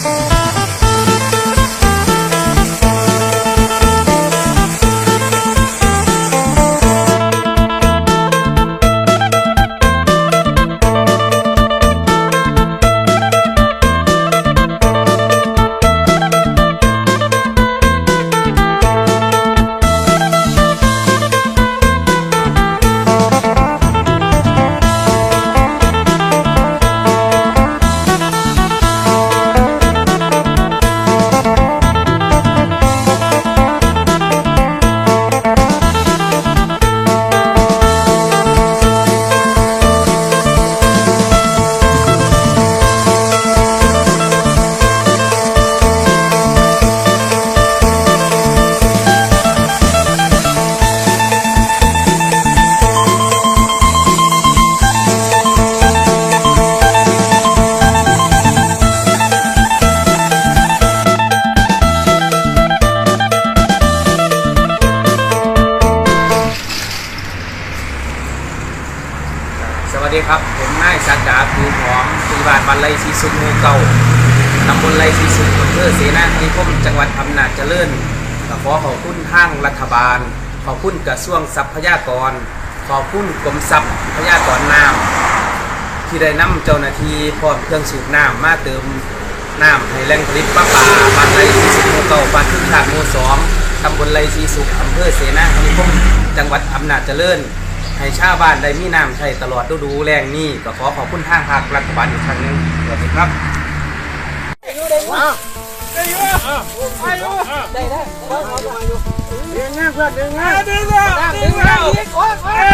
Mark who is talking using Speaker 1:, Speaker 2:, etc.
Speaker 1: Thank you. สวัสดีครับผมนายสักดาภูหอมที่บ้านบันไลสีสุขหมู่เก่าตำบลไลสีสุขอำเภอเสนาธิคมจังหวัดอำนาจเจริญขอขอบคุณทางรัฐบาล ขอบคุณกระทรวงทรัพยากร ขอบคุณกรมทรัพยากรน้ำที่ได้นำเจ้าหน้าที่พร้อมเครื่องสูบน้ำมาเติมน้ำให้แหล่งผลิตปลาปลาบ้านไลสีสุขหมู่เก่าบ้านทุ่งทางมูสองตำบลไลสีสุขอำเภอเสนาธิคมจังหวัดอำนาจเจริญ ให้ชาวบ้านได้มีน้ำใช้ตลอดฤดูแรงนี้ก็ขอขอบคุณทางภาครัฐบาลอีกครั้งหนึงสวัสดีครับ
Speaker 2: ดึงนเพื่อนดึงนะดึงนะดึงนะอีกโอ้ยโอ้ย